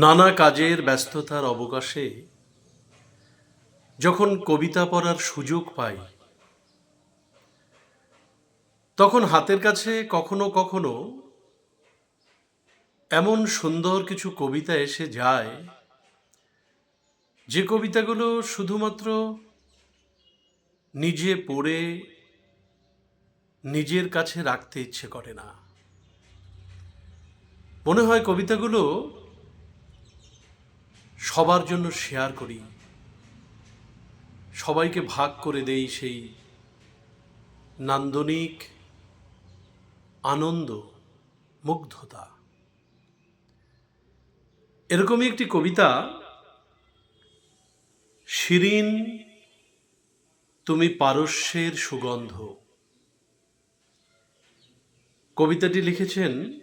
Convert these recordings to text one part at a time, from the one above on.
নানা কাজের ব্যস্ততার অবকাশে যখন কবিতা পড়ার সুযোগ পাই, তখন হাতের কাছে কখনো কখনো এমন সুন্দর কিছু কবিতা এসে যায়, যে কবিতাগুলো শুধুমাত্র নিজে পড়ে নিজের কাছে রাখতে ইচ্ছে করে না। মনে হয় কবিতাগুলো সবার জন্য শেয়ার করি। সবাইকে ভাগ করে দেই সেই নান্দনিক আনন্দ, মুগ্ধতা। এরকমই একটি কবিতা, শিরিন, তুমি পারস্যের সুগন্ধ। কবিতাটি লিখেছেন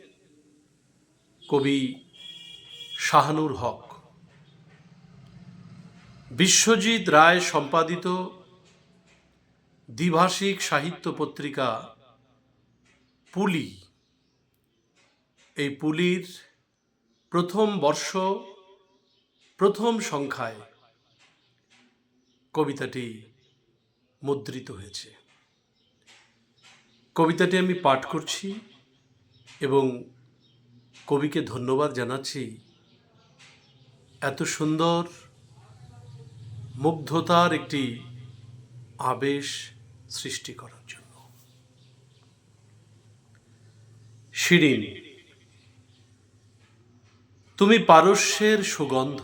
কবি শাহানুর হক। বিশ্বজিৎ রায় সম্পাদিত দ্বিভাষিক সাহিত্য পত্রিকা পুলি। এই পুলির প্রথম বর্ষ, প্রথম সংখ্যায় কবিতাটি মুদ্রিত হয়েছে। কবিতাটি আমি পাঠ করছি এবং কবিকে ধন্যবাদ জানাচ্ছি। এত সুন্দর মুগ্ধতার একটি আবেশ সৃষ্টি করার জন্য। শিরিন, তুমি পারস্যের সুগন্ধ।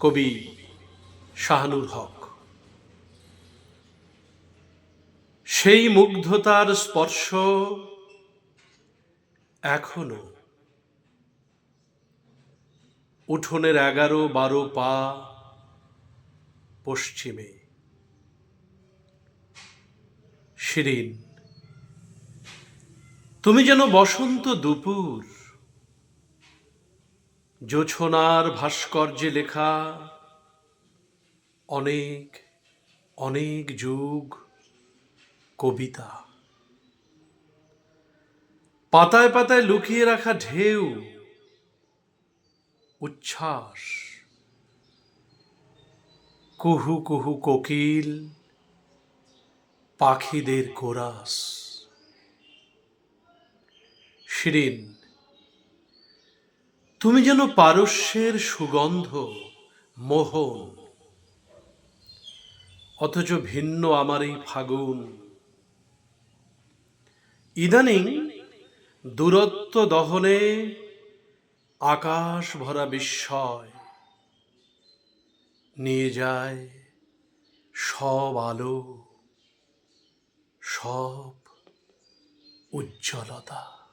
কবি শাহানুর হক, সেই মুগ্ধতার স্পর্শ এখনও উঠোনের এগারো বারো পা পশ্চিমে। শিরিন, তুমি যেন বসন্ত দুপুর, জোছনার ভাস্কর্যে লেখা অনেক অনেক যুগ কবিতা। পাতায় পাতায় লুকিয়ে রাখা ঢেউ উচ্ছ্বাস। কুহু কুহু কোকিল, পাখিদের কোরাস। শিরিন, তুমি যেন পারস্যের সুগন্ধ, মোহন। অথচ ভিন্ন আমার এই ফাগুন। ইদানিং দূরত্ব দহনে আকাশ ভরা বিস্ময়। নিয়ে যায় সব আলো সব উজ্জ্বলতা।